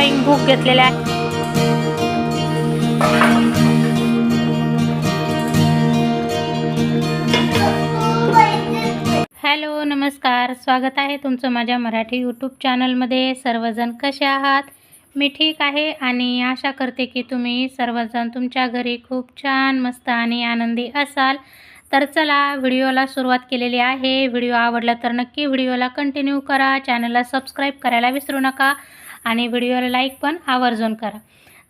Drawing book घेतलेले आहे. Hello नमस्कार. स्वागत आहे तुमचं माझ्या मराठी यूट्यूब चॅनलमध्ये सर्वजण कसे आहात? मी ठीक आहे आणि आशा करते की तुम्ही सर्वजण तुमच्या घरी खूप छान मस्त आणि आनंदी असाल. तर चला व्हिडिओला सुरुवात केलेली आहे. व्हिडिओ आवडला तर नक्की व्हिडिओला कंटिन्यू करा. चॅनलला सबस्क्राईब करायला विसरू नका. आणि व्हिडिओला लाईक पण आवर्जून करा.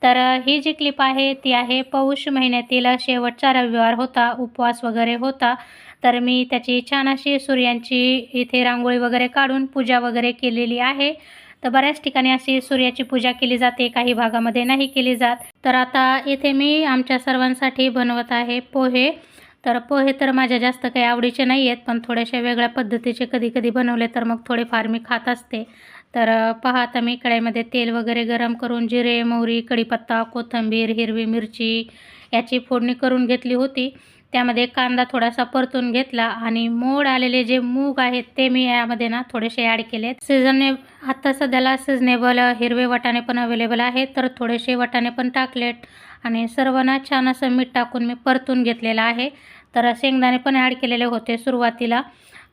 तर ही जी क्लिप आहे ती आहे पौष महिन्यातील शेवटचा रविवार होता उपवास वगैरे होता. तर मी त्याची छान अशी सूर्यांची इथे रांगोळी वगैरे काढून पूजा वगैरे केलेली आहे. तर बऱ्याच ठिकाणी अशी सूर्याची पूजा केली जाते काही भागामध्ये नाही केली जात. तर आता इथे मी आमच्या सर्वांसाठी बनवत आहे पोहे. तर पोहे तर माझ्या जास्त काही आवडीचे नाही आहेत पण थोड्याशा वेगळ्या पद्धतीचे कधी कधी बनवले तर मग थोडेफार मी खात असते. तर पहा आता मी कढईमध्ये तेल वगैरे गरम करून जिरे मोहरी कढीपत्ता कोथिंबीर हिरवी मिरची याची फोडणी करून घेतली होती. त्यामध्ये कांदा थोडासा परतून घेतला आणि मोड आलेले जे मूग आहेत ते मी यामध्ये ना थोडेसे ॲड केले सिझने आत्ता सध्याला सिझनेबल हिरवे वाटाणे पण अवेलेबल आहेत. तर थोडेसे वाटाणे पण टाकलेत आणि सर्वांना छान असं मीठ टाकून मी परतून घेतलेलं आहे. तर शेंगदाणे पण ॲड केलेले होते सुरुवातीला.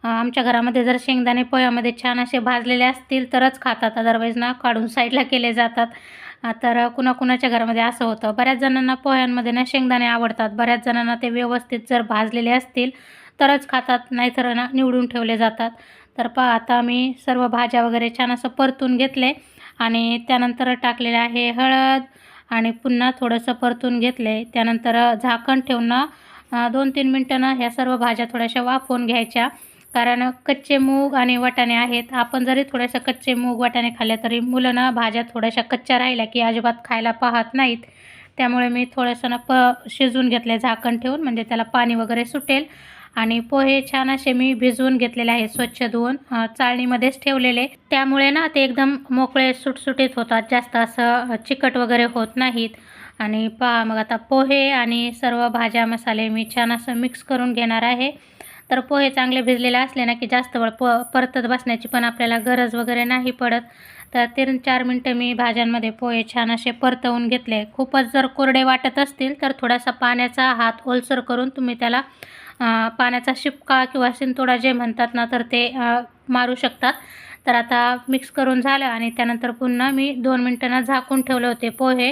आमच्या घरामध्ये जर शेंगदाणे पोह्यामध्ये छान असे भाजलेले असतील तरच खातात. अदरवाईज ना काढून साईडला केले जातात. तर कुणाकुणाच्या घरामध्ये असं होतं. बऱ्याच जणांना पोह्यांमध्ये ना शेंगदाणे आवडतात. बऱ्याच जणांना ते व्यवस्थित जर भाजलेले असतील तरच खातात. नाहीतर ना निवडून ठेवले जातात. तर पहा आता मी सर्व भाज्या वगैरे छान असं परतून घेतले. आणि त्यानंतर टाकलेले आहे हळद आणि पुन्हा थोडंसं परतून घेतले. त्यानंतर झाकण ठेवून दोन तीन मिनटं ना ह्या सर्व भाज्या थोड्याशा वाफवून घ्यायच्या. कारण कच्चे मूग आणि वाटाणे आहेत. आपण जरी थोडेसे कच्चे मूग वाटाणे खाल्ले तरी मुलं ना भाज्या थोड्याशा कच्च्या राहिल्या की अजिबात खायला पाहत नाहीत. त्यामुळे मी थोडंसं ना प शिजवून घेतले झाकण ठेवून म्हणजे त्याला पाणी वगैरे सुटेल. आणि पोहे छान असे मी भिजवून घेतलेले आहे स्वच्छ धुवून चाळणीमध्येच ठेवलेले. त्यामुळे ना ते एकदम मोकळे सुटसुटीत होतात. जास्त असं चिकट वगैरे होत नाहीत. आणि पहा मग आता पोहे आणि सर्व भाज्या मसाले मी छान असं मिक्स करून घेणार आहे. तर पोहे चांगले भिजलेले असले ना की जास्त वेळ प परतत बसण्याची पण आपल्याला गरज वगैरे नाही पडत. तर तीन चार मिनटं मी भाज्यांमध्ये पोहे छान असे परतवून घेतले. खूपच जर कोरडे वाटत असतील तर थोडासा पाण्याचा हात ओलसर करून तुम्ही त्याला पाण्याचा शिपका किंवा शिंतोडा जे म्हणतात ना तर ते मारू शकतात. तर आता मिक्स करून झालं आणि त्यानंतर पुन्हा मी दोन मिनटांना झाकून ठेवले होते पोहे.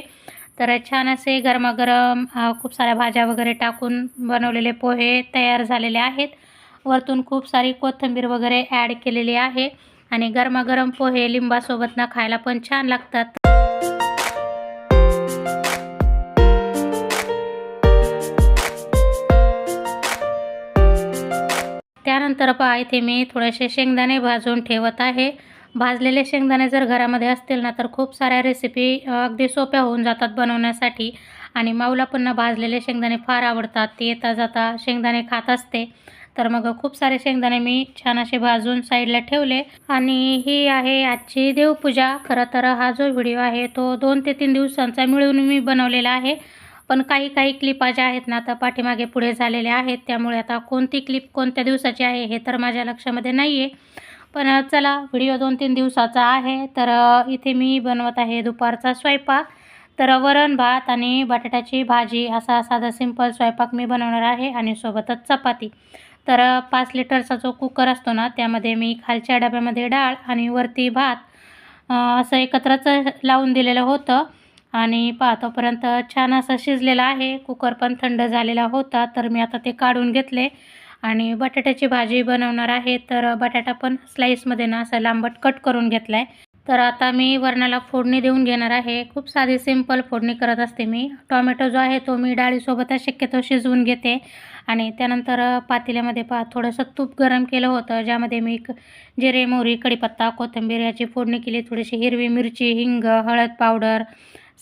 तर छान असे गरमागरम खूप साऱ्या भाज्या वगैरे टाकून बनवलेले पोहे तयार झालेले आहेत. वरतून खूप सारी कोथिंबीर वगैरे ॲड केलेली आहे आणि गरमागरम पोहे लिंबासोबत ना खायला पण छान लागतात. त्यानंतर पहा इथे मी थोडेसे शेंगदाणे भाजून ठेवत आहे. भाजलेले शेंगदाणे जर घरामध्ये असतील ना तर खूप साऱ्या रेसिपी अगदी सोप्या होऊन जातात बनवण्यासाठी. आणि माऊला पुन्हा भाजलेले शेंगदाणे फार आवडतात. ते येता जाता शेंगदाणे खात असते. तर मग खूप सारे शेंगदाणे मी छान असे भाजून साईडला ठेवले. आणि ही आहे आजची देवपूजा. खरं तर हा जो व्हिडिओ आहे तो दोन ते तीन दिवसांचा मिळून मी बनवलेला आहे. पण काही काही क्लिपा ज्या आहेत ना आता पाठीमागे पुढे झालेल्या आहेत. त्यामुळे आता कोणती क्लिप कोणत्या दिवसाची आहे हे तर माझ्या लक्षामध्ये नाही आहे पण चला व्हिडिओ दोन तीन दिवसाचा आहे. तर इथे मी बनवत आहे दुपारचा स्वयंपाक. तर वरण भात आणि बटाट्याची भाजी असा साधा सिंपल स्वयंपाक मी बनवणार आहे आणि सोबतच चपाती. तर पाच लिटरचा जो कुकर असतो ना त्यामध्ये मी खालच्या डब्यामध्ये डाळ आणि वरती भात असं एकत्रच लावून दिलेलं होतं. आणि पाहतोपर्यंत छान असं शिजलेलं आहे. कुकर पण थंड झालेला होता तर मी आता ते काढून घेतले. आणि बटाट्याची भाजी बनवणार आहे. तर बटाटा पण स्लाईसमध्ये ना असं लांबट कट करून घेतला आहे तर आता मी वरणाला फोडणी देऊन घेणार आहे. खूप साधी सिंपल फोडणी करत असते मी. टॉमॅटो जो आहे तो मी डाळीसोबतच शक्यतो शिजवून घेते. आणि त्यानंतर पातेल्यामध्ये पा थोडंसं तूप गरम केलं होतं ज्यामध्ये मी जिरे मोहरी कढीपत्ता कोथिंबीर याची फोडणी केली. थोडीशी हिरवी मिरची हिंग हळद पावडर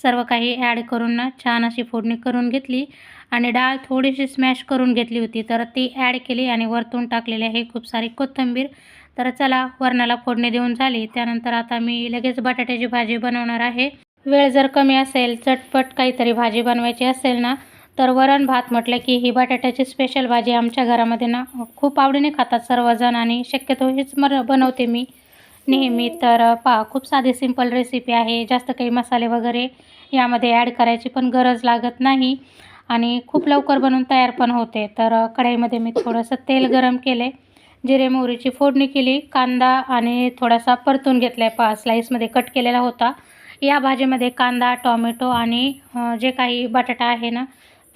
सर्व काही ॲड करून ना छान अशी फोडणी करून घेतली. आणि डाळ थोडीशी स्मॅश करून घेतली होती. तर ती ॲड केली आणि वरतून टाकलेली आहे खूप सारी कोथिंबीर. तर चला वरणाला फोडणी देऊन झाली. त्यानंतर आता मी लगेच बटाट्याची भाजी बनवणार आहे. वेळ जर कमी असेल चटपट काहीतरी भाजी बनवायची असेल ना तर वरण भात म्हटलं की ही बटाट्याची स्पेशल भाजी आमच्या घरामध्ये ना खूप आवडीने खातात सर्वजण आणि शक्यतो हीच मर बनवते मी. नेहमी तर पा खूप साधी सिंपल रेसिपी आहे. जास्त काही मसाले वगैरे यामध्ये ॲड करायची पण गरज लागत नाही. आणि खूप लवकर बनवून तयार पण होते. तर कढईमध्ये मी थोडंसं तेल गरम केले. जिरे मोहरीची फोडणी केली. कांदा आणि थोडासा परतून घेतला आहे पा स्लाईसमध्ये कट केलेला होता. या भाजीमध्ये कांदा टॉमॅटो आणि जे काही बटाटा आहे ना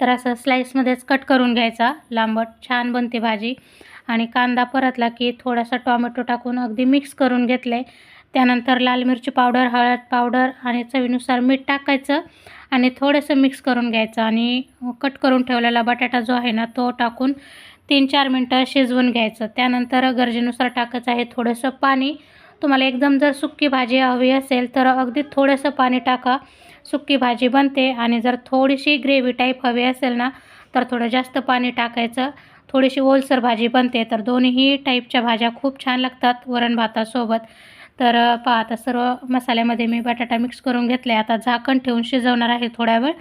तर असं स्लाईसमध्येच कट करून घ्यायचा. लांबट छान बनते भाजी. आणि कांदा परतला की थोडासा टॉमॅटो टाकून अगदी मिक्स करून घेतलं आहे त्यानंतर लाल मिरची पावडर हळद पावडर आणि चवीनुसार मीठ टाकायचं आणि थोडंसं मिक्स करून घ्यायचं आणि कट करून ठेवलेला बटाटा जो आहे ना तो टाकून तीन चार मिनटं शिजवून घ्यायचं. त्यानंतर गरजेनुसार टाकायचं आहे थोडंसं पाणी. तुम्हाला एकदम जर सुक्की भाजी हवी असेल तर अगदी थोडंसं पाणी टाका. सुक्की भाजी बनते आणि जर थोडीशी ग्रेव्ही टाईप हवी असेल ना तर थोडं जास्त पाणी टाकायचं. थोडीशी ओलसर भाजी बनते तर दोन्ही टाईपच्या भाज्या खूप छान लागतात वरण भातासोबत. तर पहा आता सर्व मसाल्यामध्ये मी बटाटा मिक्स करून घेतले आता झाकण ठेवून शिजवणार आहे थोड्या वेळ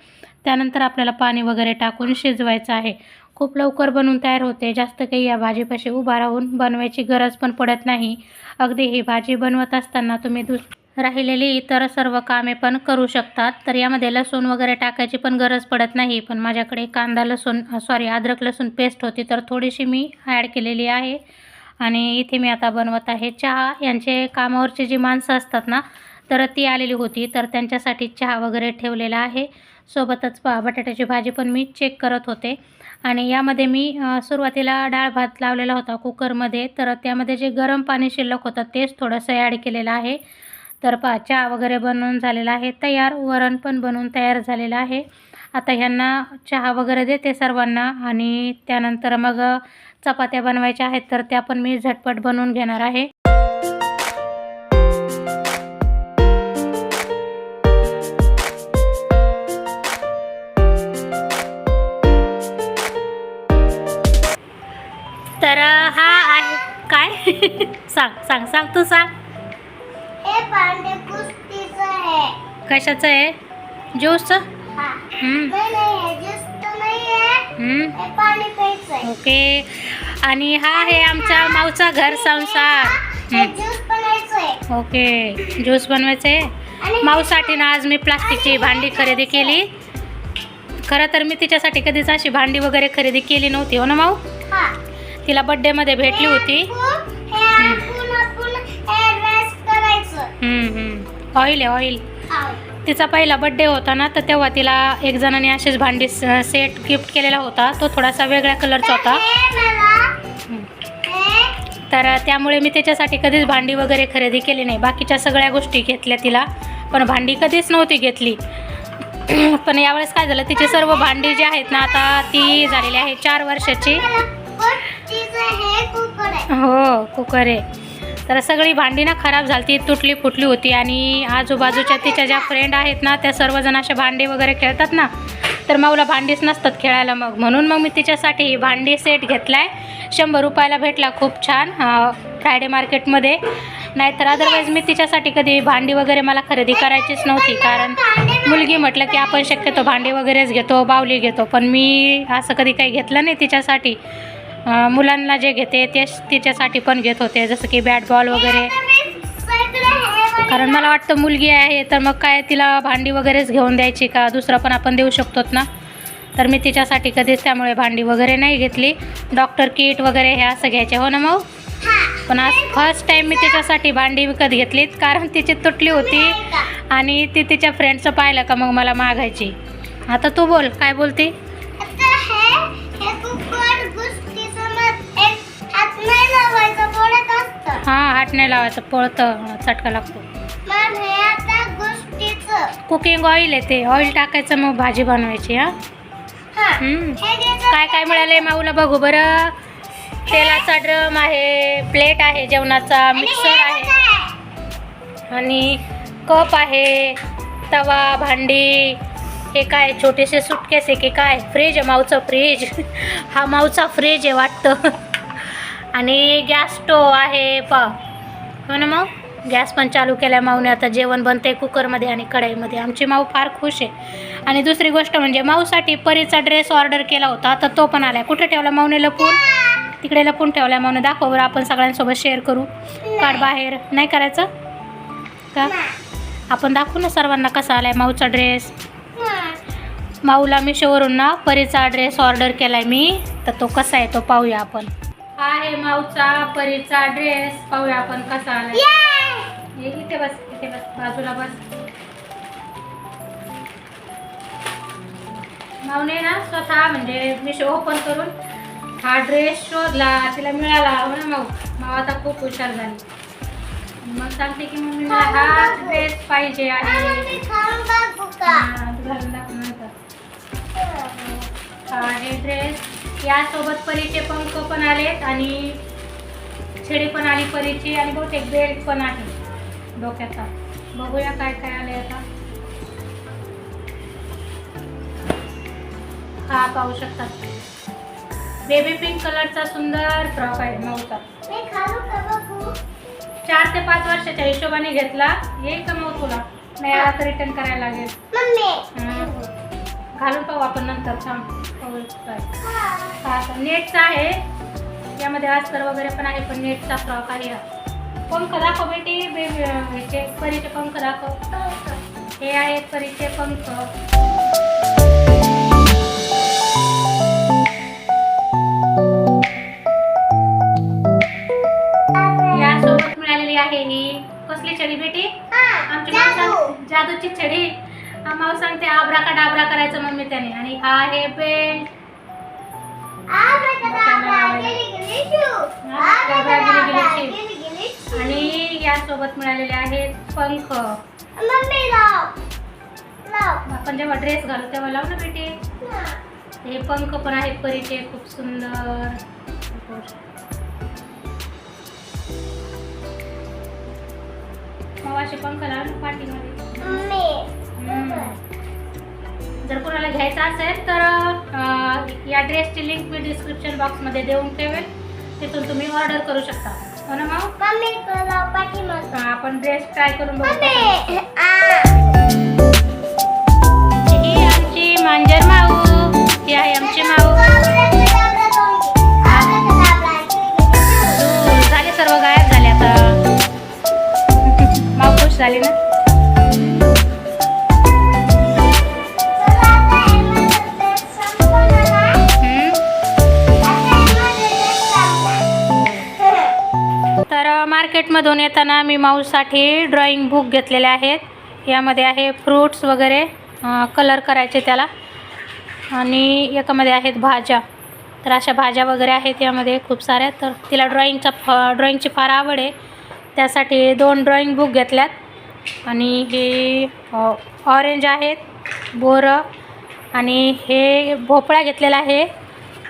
त्यानंतर आपल्याला पाणी वगैरे टाकून शिजवायचं आहे. खूप लवकर बनवून तयार होते. जास्त काही या भाजीपाशी उभा राहून बनवायची गरज पण पडत नाही. अगदी ही भाजी बनवत असताना तुम्ही दुस राहिलेली इतर सर्व कामे पण करू शकतात. तर यामध्ये लसूण वगैरे टाकायची पण गरज पडत नाही. पण माझ्याकडे कांदा लसूण सॉरी अद्रक लसूण पेस्ट होती तर थोडीशी मी ॲड केलेली आहे. आणि इथे मी आता बनवत आहे चहा. यांचे कामावरचे जी माणसं असतात ना तर ती आलेली होती. तर त्यांच्यासाठी चहा वगैरे ठेवलेला आहे. सोबतच बटाट्याची भाजी पण मी चेक करत होते. आणि यामध्ये मी सुरुवातीला डाळ भात लावलेला होता कुकरमध्ये. तर त्यामध्ये जे गरम पाणी शिल्लक होतं तेच थोडंसं ॲड केलेलं आहे. तर पा चहा वगैरे बनवून झालेला आहे. तयार वरण पण बनवून तयार झालेलं आहे. आता ह्यांना चहा वगैरे देते सर्वांना. आणि त्यानंतर मग चपात्या बनवायच्या आहेत तर त्या पण मी झटपट बनवून घेणार आहे. तर हा आहे काय? सांग सांग सांग तू सांग. कशाचं आहे? ज्यूसचं? ओके. आणि हा आहे आमचा माऊचा घर संसार. ओके. ज्यूस बनवायचे. माऊसाठी ना आज मी प्लास्टिकची भांडी खरेदी केली. खरं तर मी तिच्यासाठी कधीच अशी भांडी वगैरे खरेदी केली नव्हती हो ना माऊ? हा. तिला बड्डेमध्ये भेटली होती. ऑइल आहे ऑइल. तिचा पहिला बड्डे होता ना तर तेव्हा तिला एक जणांनी अशीच भांडी सेट गिफ्ट केलेला होता. तो थोडासा वेगळ्या कलरचा होता. तर त्यामुळे मी त्याच्यासाठी कधीच भांडी वगैरे खरेदी केली नाही. बाकीच्या सगळ्या गोष्टी घेतल्या तिला. पण भांडी कधीच नव्हती घेतली. पण यावेळेस काय झालं तिची सर्व भांडी जी आहेत ना आता ती झालेली आहे चार वर्षाची. हे हो कुकर आहे. तर सगळी भांडी ना खराब झाली तुटली फुटली होती आणि आजूबाजूच्या तिच्या ज्या फ्रेंड आहेत ना त्या सर्वजण अशा भांडी वगैरे खेळतात ना तर माऊला भांडीच नसतात खेळायला मग. म्हणून मग मी तिच्यासाठी ही भांडी सेट घेतला आहे शंभर रुपयाला भेटला खूप छान फ्रायडे मार्केटमध्ये नाहीतर अदरवाईज मी तिच्यासाठी कधी भांडी वगैरे मला खरेदी करायचीच नव्हती कारण मुलगी म्हटलं की आपण शक्यतो भांडी वगैरेच घेतो बावली घेतो पण मी असं कधी काही घेतलं नाही तिच्यासाठी. मुलांना जे घेते तेच तिच्यासाठी पण घेत होते जसं की बॅट बॉल वगैरे. कारण मला वाटतं मुलगी आहे तर मग काय तिला भांडी वगैरेच घेऊन द्यायची का? दुसरं पण आपण देऊ शकतोत ना. तर मी तिच्यासाठी कधीच त्यामुळे भांडी वगैरे नाही घेतली. डॉक्टर किट वगैरे हे असं घ्यायचे. हो ना मग पण आज फर्स्ट टाईम मी तिच्यासाठी भांडी विकत घेतलीत कारण तिची तुटली होती आणि ती तिच्या फ्रेंडचं पाहिलं का मग मला मागायची. आता तू बोल काय बोलते? हात नाही लावायचं पळतं चटका लागतो. कुकिंग ऑइल आहे ते. ऑइल टाकायचं मग भाजी बनवायची हां. काय काय मिळालंय माऊला बघू बरं. तेलाचा ड्रम आहे प्लेट आहे जेवणाचा मिक्सर आहे? आणि कप आहे तवा भांडी हे काय छोटेसे सुटकेस आहे की काय? फ्रीज आहे माऊचं फ्रीज हा माऊचा फ्रीज आहे वाटतं. आणि गॅस स्टोव आहे पा हो ना मग गॅस पण चालू केल्या माऊने. आता जेवण बनते कुकरमध्ये आणि कढाईमध्ये. आमची माऊ फार खुश आहे. आणि दुसरी गोष्ट म्हणजे माऊसाठी परीचा ड्रेस ऑर्डर केला होता. तर तो पण आला कुठे ठेवला माऊने लपून? तिकडे लपून ठेवला माऊने. दाखव बरं आपण सगळ्यांसोबत शेअर करू. काढ बाहेर. नाही करायचं? का? आपण दाखवू ना सर्वांना कसा आलाय माऊचा ड्रेस माऊला मी शोवरून ना परीचा ड्रेस ऑर्डर केलाय मी. तर तो कसा आहे तो पाहूया आपण. हा आहे माऊचा परीचा ड्रेस पाहूया आपण कसा आलाय. ये इथे बस इथे बस बाजूला बस. माऊने ना स्वतः म्हणजे मी शो ओपन करून हा ड्रेस शोधला तिला मिळाला. हो ना माऊ? माऊ आता खूप हुशार झाली. मग सांगते की मम्मी मला हा ड्रेस पाहिजे आणि हा. हा हे ड्रेस यासोबत परीचे पंख पण आलेत आणि छेडी पण आली परीची आणि बहुतेक बेल्ट पण आहे डोक्याचा. बघूया काय काय आले आता. हा पाहू शकतात बेबी पिंक कलरचा सुंदर फ्रॉक आहे नऊचा. चार ते पाच वर्षाच्या हिशोबाने घेतला. येईल का मग तुला. नाही आता रिटर्न करायला लागेल. घालून पाहू आपण नंतर पाहू काय नेटचा आहे. यामध्ये अस्तर वगैरे पण आहे पण नेटचा फ्रॉक आहे. हा पंख दाखव बेटी. ह्याचे परीचे पंख दाखव. हे आहेत परीचे पंख. आहे ही कसली छडी बेटी? आमची जादूची छडी. हा माऊ सांगते आबरा का डाबरा करायचं मम्मी त्याने. आणि हा आहे बेल्ट आणि यासोबत मिळालेले आहेत पंख. आपण जेव्हा ड्रेस घालू तेव्हा लावू ना बेटे? हे पंख पण आहेत परीचे खूप सुंदर. मावाचे पंख लावून पाठीमध्ये जर कोणाला घ्यायचा असेल तर या ड्रेसची लिंक मी डिस्क्रिप्शन बॉक्समध्ये देऊन ठेवेल. तिथून तुम्ही ऑर्डर करू शकता. हो ना हा, आपण ड्रेस ट्राय करून बघू. ही आमची मांजर माऊ. ही आहे आमची माऊ. तू झाले सर्व गायब झाले आता. माऊ खुश झाली ना? मार्केटमधून येताना मी माऊसाठी ड्रॉइंग बुक घेतलेले आहेत. यामध्ये आहे फ्रूट्स वगैरे कलर करायचे त्याला. आणि एकामध्ये आहेत भाज्या. तर अशा भाज्या वगैरे आहेत यामध्ये खूप साऱ्या. तर तिला ड्रॉईंगचा फ ड्रॉईंगची फार आवड आहे. त्यासाठी दोन ड्रॉईंग बुक घेतल्यात. आणि हे ऑरेंज आहेत बोरं आणि हे भोपळा घेतलेला आहे.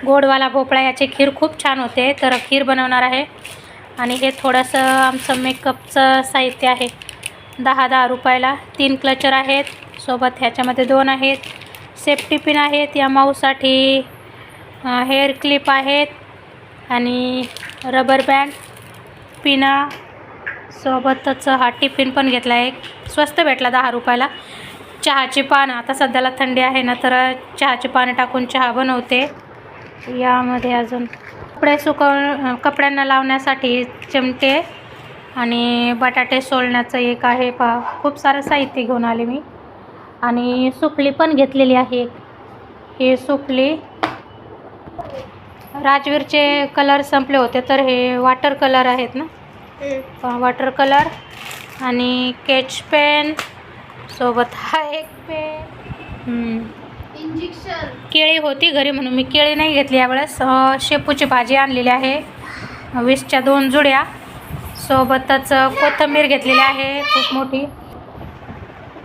गोडवाला भोपळा याची खीर खूप छान होते. तर खीर बनवणार आहे. आणि हे थोडंसं आमचं मेकअपचं साहित्य आहे. दहा दहा रुपयाला. तीन क्लचर आहेत. सोबत ह्याच्यामध्ये दोन आहेत. सेफ्टी पिन आहेत. या माऊसाठी हेअर क्लिप आहेत. आणि रबर बँड पिना. सोबतच हा टिफिन पण घेतला आहे. स्वस्त भेटला दहा रुपयाला. चहाची पानं. आता सध्याला थंडी आहे ना तर चहाची पानं टाकून चहा बनवते. यामध्ये अजून कपडे सुकव कपड्यांना लावण्यासाठी चिमटे आणि बटाटे सोलण्याचं एक आहे. पहा खूप सारं साहित्य घेऊन आले मी. आणि सुकली पण घेतलेली आहे. हे सुकली राजवीरचे कलर संपले होते तर हे वॉटर कलर आहेत ना? वॉटर कलर आणि केच पेन सोबत हा एक पेन केळी होती घरी म्हणून. मी केळी नाही घेतली यावेळेस. शेपूची भाजी आणलेली आहे. वीसच्या दोन जुड्या. सोबतच कोथिंबीर घेतलेली आहे. खूप मोठी.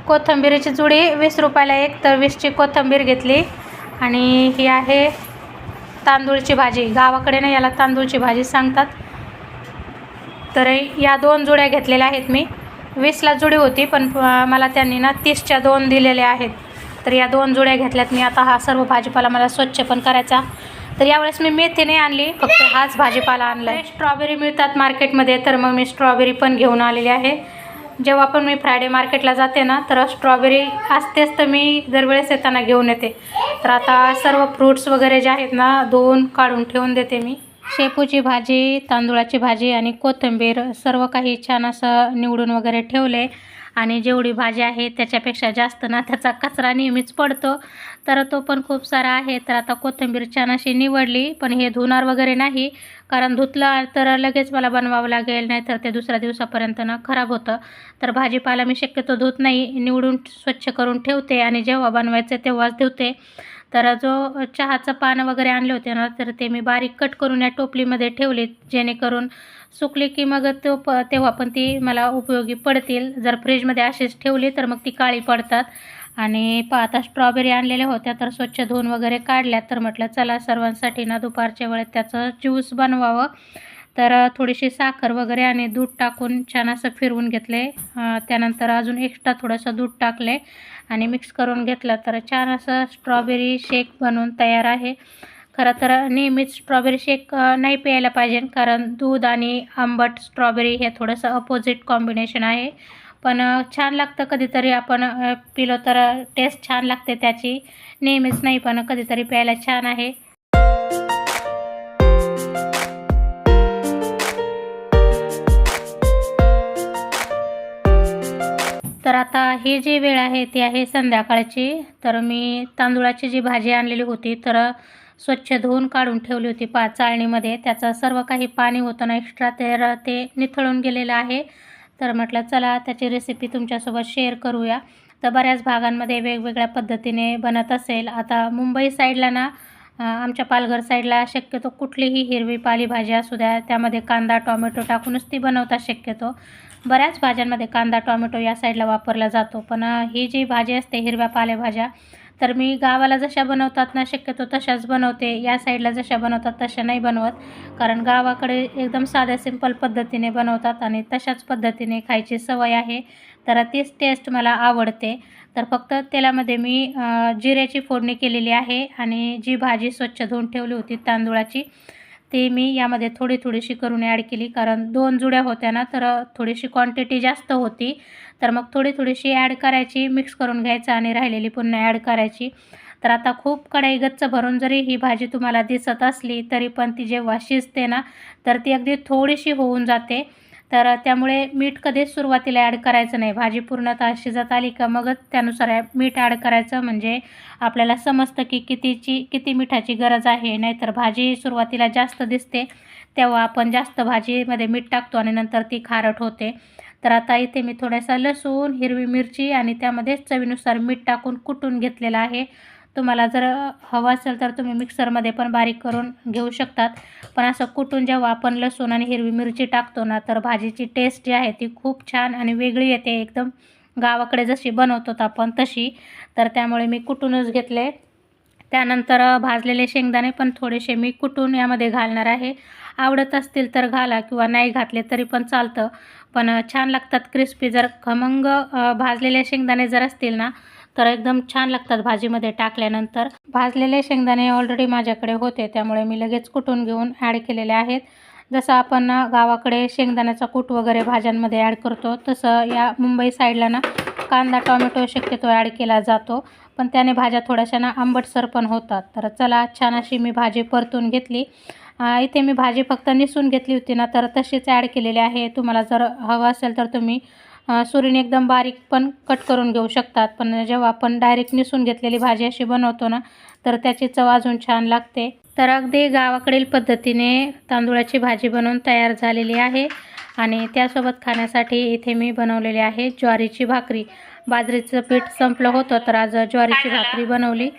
कोथिंबीरीची जुडी वीस रुपयाला एक तर वीसची कोथिंबीर घेतली. आणि ही आहे तांदूळची भाजी. गावाकडे ना याला तांदूळची भाजी सांगतात. तर या दोन जुड्या घेतलेल्या आहेत मी. वीसला जुडी होती पण मला त्यांनी ना तीसच्या दोन दिलेल्या आहेत. तर या दोन जुड्या घेतल्यात. मी आता हा सर्व भाजीपाला मला स्वच्छ पण करायचा. तर यावेळेस मी मेथी नाही आणली फक्त हाच भाजीपाला आणला आहे स्ट्रॉबेरी मिळतात मार्केटमध्ये तर मग मी स्ट्रॉबेरी पण घेऊन आलेली आहे. जेव्हा पण मी फ्रायडे मार्केटला जाते ना तर स्ट्रॉबेरी असतेच तर मी दरवेळेस येताना घेऊन येते. तर आता सर्व फ्रूट्स वगैरे जे आहेत ना धुवून काढून ठेवून देते मी. शेपूची भाजी तांदूळाची भाजी आणि कोथिंबीर सर्व काही छान असं निवडून वगैरे ठेवले. आणि जेवढी भाजी आहे त्याच्यापेक्षा जास्त ना त्याचा कचरा नेहमीच पडतो. तर तो पण खूप सारा आहे. तर आता कोथिंबीर छान अशी निवडली. पण हे धुणार वगैरे नाही. कारण धुतलं तर लगेच मला बनवावं लागेल. नाही तर ते दुसऱ्या दिवसापर्यंत ना खराब होतं. तर भाजीपाला मी शक्यतो धुत नाही. निवडून स्वच्छ करून ठेवते. आणि जेव्हा बनवायचं तेव्हाच धुते. तर जो चहाचं पानं वगैरे आणले होते ना तर ते मी बारीक कट करून या टोपलीमध्ये ठेवले जेणेकरून सुकले की मग तो प तेव्हा पण ती मला उपयोगी पडतील. जर फ्रीजमध्ये अशीच ठेवली तर मग ती काळी पडतात. आणि पाहता स्ट्रॉबेरी आणलेल्या होत्या तर स्वच्छ धुवून वगैरे काढल्या. तर म्हटलं चला सर्वांसाठी ना दुपारच्या वेळेत त्याचं ज्यूस बनवावं. तर थोडीशी साखर वगैरे आणि दूध टाकून छान असं फिरवून घेतले. त्यानंतर अजून एक्स्ट्रा थोडंसं दूध टाकले. आणि मिक्स करून घेतलं तर छान असं स्ट्रॉबेरी शेक बनवून तयार आहे. खरं तर नेहमीच स्ट्रॉबेरी शेक नाही प्यायला पाहिजे कारण दूध आणि आंबट स्ट्रॉबेरी हे थोडंसं अपोजिट कॉम्बिनेशन आहे. पण छान लागतं कधीतरी आपण पिलो तर टेस्ट छान लागते त्याची. नेहमीच नाही पण कधीतरी प्यायला छान आहे. तर आता ही जी वेळ आहे ती आहे संध्याकाळची. तर मी तांदुळाची जी भाजी आणलेली होती तर स्वच्छ धुवून काढून ठेवली होती पा चाळणीमध्ये. त्याचं सर्व काही पाणी होतं ना एक्स्ट्रा तर ते निथळून गेलेलं आहे. तर म्हटलं चला त्याची रेसिपी तुमच्यासोबत शेअर करूया. तर बऱ्याच भागांमध्ये वेगवेगळ्या पद्धतीने बनत असेल. आता मुंबई साईडला ना आमच्या पालघर साईडला शक्यतो कुठलीही हिरवी पालेभाजी असू द्या त्यामध्ये कांदा टॉमॅटो टाकूनच ती बनवतात शक्यतो. बऱ्याच भाज्यांमध्ये कांदा टॉमॅटो या साईडला वापरला जातो पण ही जी भाजी असते हिरव्या पालेभाज्या तर मी गावाला जशा बनवतात ना शक्यतो तशाच बनवते. या साईडला जशा बनवतात तशा नाही बनवत कारण गावाकडे एकदम साध्या सिंपल पद्धतीने बनवतात आणि तशाच पद्धतीने खायची सवय आहे. तर तीच टेस्ट मला आवडते. तर फक्त तेलामध्ये मी जिऱ्याची फोडणी केलेली आहे आणि जी भाजी स्वच्छ धुवून ठेवली होती तांदूळाची ती मी यामध्ये थोडी थोडीशी करून ॲड केली. कारण दोन जुड्या होत्या ना तर थोडीशी क्वांटिटी जास्त होती. तर मग थोडी थोडीशी ॲड करायची मिक्स करून घ्यायचं आणि राहिलेली पुन्हा ॲड करायची. तर आता खूप कढाई गच्च भरून जरी ही भाजी तुम्हाला दिसत असली तरी पण ती जेव्हा शिजते ना तर ती अगदी थोडीशी होऊन जाते. तर त्यामुळे मीठ कधीच सुरुवातीला ॲड करायचं नाही. भाजी पूर्णतः शिजत आली का मगच त्यानुसार ॲ- मीठ ॲड करायचं. म्हणजे आपल्याला समजतं की कितीची किती मिठाची गरज आहे. नाहीतर भाजी सुरुवातीला जास्त दिसते तेव्हा आपण जास्त भाजीमध्ये मीठ टाकतो आणि नंतर ती खारट होते. तर आता इथे मी थोडासा लसूण हिरवी मिरची आणि त्यामध्येच चवीनुसार मीठ टाकून कुटून घेतलेलं आहे. तुम्हाला जर हवं असेल तर तुम्ही मिक्सरमध्ये पण बारीक करून घेऊ शकतात. पण असं कुटून जेव्हा आपण लसूण आणि हिरवी मिरची टाकतो ना तर भाजीची टेस्ट जी आहे ती खूप छान आणि वेगळी येते. एकदम गावाकडे जशी बनवतो आपण तशी. तर त्यामुळे मी कुटूनच घेतले. त्यानंतर भाजलेले शेंगदाणे पण थोडेसे मी कुटून यामध्ये घालणार आहे. आवडत असतील तर घाला किंवा नाही घातले तरी पण चालतं. पण छान लागतात क्रिस्पी जर खमंग भाजलेले शेंगदाणे जर असतील ना तर एकदम छान लागतात भाजीमध्ये टाकल्यानंतर. भाजलेले शेंगदाणे ऑलरेडी माझ्याकडे होते त्यामुळे मी लगेच कुटून घेऊन ॲड केलेले आहेत. जसं आपण गावाकडे शेंगदाण्याचा कूट वगैरे भाज्यांमध्ये ॲड करतो तसं या मुंबई साईडला ना कांदा टॉमॅटो शक्यतो ॲड केला जातो. पण त्याने भाज्या थोड्याशा ना आंबटसर पण होतात. तर चला छान अशी मी भाजी परतून घेतली. इथे मी भाजी फक्त निसून घेतली होती ना तर तशीच ॲड केलेली आहे. तुम्हाला जर हवं असेल तर तुम्ही सुरीने एकदम बारीक पण कट करून घेऊ शकतात. पण जेव्हा आपण डायरेक्ट निसून घेतलेली भाजी अशी बनवतो ना तर त्याची चव अजून छान लागते. तर अगदी गावाकडील पद्धतीने तांदूळाची भाजी बनवून तयार झालेली आहे. आणि त्यासोबत खाण्यासाठी इथे मी बनवलेली आहे ज्वारीची भाकरी. बाजरीचं पीठ संपलं होतं तर आज ज्वारीची भाकरी बनवली.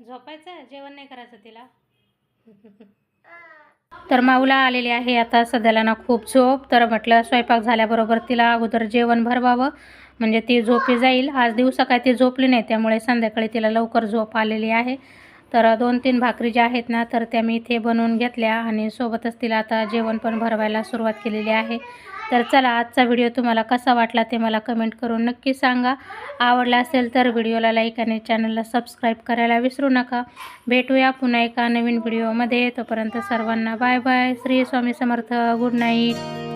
झोपायचं? जेवण नाही करायचं तिला? तर माऊला आलेली आहे. आता सध्याला ना खूप झोप. तर म्हटलं स्वयंपाक झाल्याबरोबर तिला अगोदर जेवण भरवावं. म्हणजे ती झोपी जाईल. आज दिवसा काय ती झोपली नाही. त्यामुळे संध्याकाळी तिला लवकर झोप आलेली आहे. तर दोन तीन भाकरी ज्या आहेत ना तर त्या मी इथे बनवून घेतल्या आणि सोबतच तिला आता जेवण पण भरवायला सुरुवात केलेली आहे. तर चला आजचा व्हिडिओ तुम्हाला कसा वाटला ते मला कमेंट करून नक्की सांगा. आवडला असेल तर व्हिडिओला लाईक आणि चॅनलला सबस्क्राईब करायला विसरू नका. भेटूया पुन्हा एका नवीन व्हिडिओमध्ये. तोपर्यंत सर्वांना bye bye Shri Swami Samarth. Good night